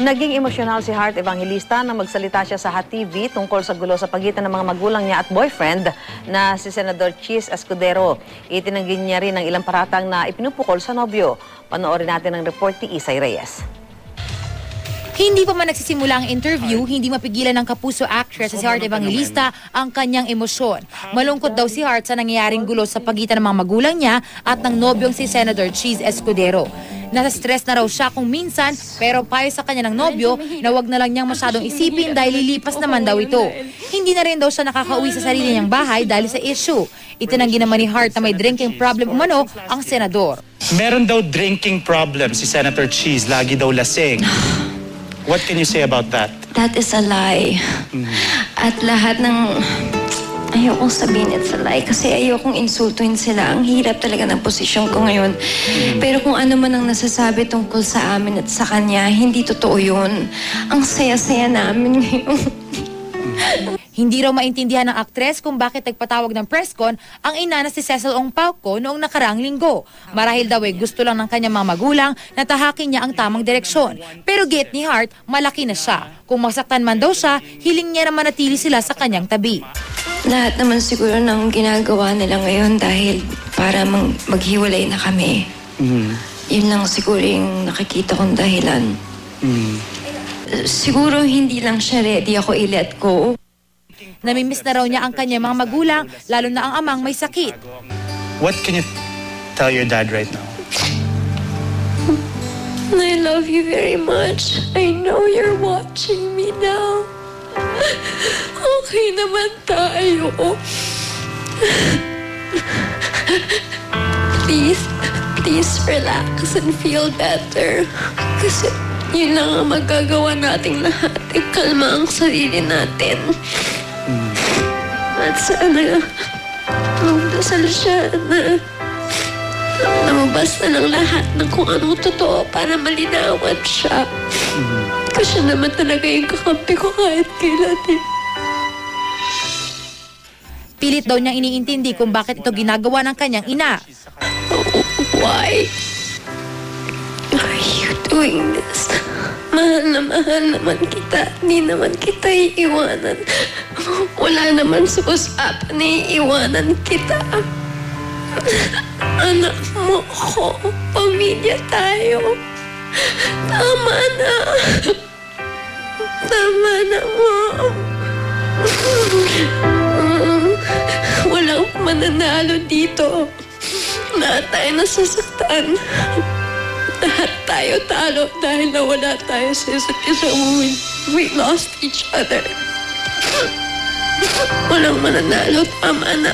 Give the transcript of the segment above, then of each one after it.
Naging emosyonal si Heart Evangelista nang magsalita siya sa Hot TV tungkol sa gulo sa pagitan ng mga magulang niya at boyfriend na si Senador Cheese Escudero. Itinanggi niya rin ang ilang paratang na ipinupukol sa nobyo. Panoorin natin ang report ni Isay Reyes. Hindi pa man nagsisimula ang interview, hindi mapigilan ng kapuso actress si Heart Evangelista ang kanyang emosyon. Malungkot daw si Heart sa nangyayaring gulo sa pagitan ng mga magulang niya at ng nobyong si Senator Cheese Escudero. Nasa stress na raw siya kung minsan pero payo sa kanya ng nobyo na wag na lang niyang masyadong isipin dahil lilipas naman daw ito. Hindi na rin daw siya nakakauwi sa sarili niyang bahay dahil sa issue. Itinanggi naman ni Hart na may drinking problem umano ang senador. Meron daw drinking problem si Senator Cheese. Lagi daw lasing. What can you say about that? That is a lie. At lahat ng... Ayokong sabihin it's a lie kasi ayokong insultuin sila. Ang hirap talaga ng posisyon ko ngayon. Pero kung ano man ang nasasabi tungkol sa amin at sa kanya, hindi totoo yun. Ang saya-saya namin ngayon. Hindi raw maintindihan ng aktres kung bakit nagpatawag ng press con ang ina na si Cecil Ong Pauco noong nakaraang linggo. Marahil daw ay gusto lang ng kanyang mga magulang na tahakin niya ang tamang direksyon. Pero get ni Hart, malaki na siya. Kung masaktan man daw siya, hiling niya na manatili sila sa kanyang tabi. Lahat naman siguro ng ginagawa nila ngayon dahil para mang maghiwalay na kami. Yun lang siguro yung nakikita kong dahilan. Siguro hindi lang siya ready ako i-let go. Namimiss na raw niya ang kanyang mga magulang, lalo na ang amang may sakit. What can you tell your dad right now? I love you very much. I know you're watching me now. Okay naman tayo. Please, please relax and feel better. Kasi yun lang ang magagawa nating lahat. Ikalma ang sarili natin. At sana magdasal siya na lumabas na ng lahat ng kung anong totoo para malinawan siya. Kasi naman talaga yung kakampi ko kahit kailan eh. Pilit daw niyang iniintindi kung bakit ito ginagawa ng kanyang ina. Why are you doing this? Mahal na mahal naman kita. Di naman kita iiwanan. Wala naman sa usapan na iiwanan kita. Anak mo ko. Pamilya tayo. Tama na. Tama na, Mom. Walang mananalo dito. Lahat tayo nasasaktan. Lahat tayo talo dahil nawala tayo sa isa't isa. We, we lost each other. Walang mananalo. Tama na.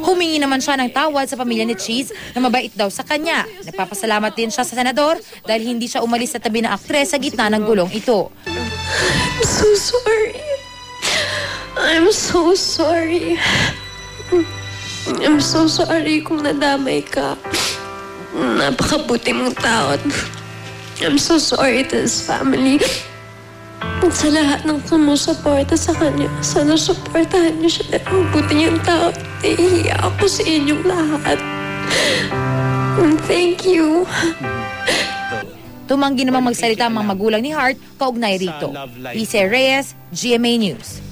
Humingi naman siya ng tawad sa pamilya ni Cheese na mabait daw sa kanya. Nagpapasalamat din siya sa senador dahil hindi siya umalis sa tabi ng aktres sa gitna ng gulong ito. I'm so sorry. I'm so sorry. I'm so sorry kung nadamay ka. Napakabuti mong tao. I'm so sorry to his family. At sa lahat ng sumusuporta sa kanya, sana supportahan niyo siya dahil mabuti niyang tao. Nahihiya ako sa inyong lahat. Thank you. Tumanggi namang magsalita ang mga magulang ni Hart kaugnay rito. Lise Reyes, GMA News.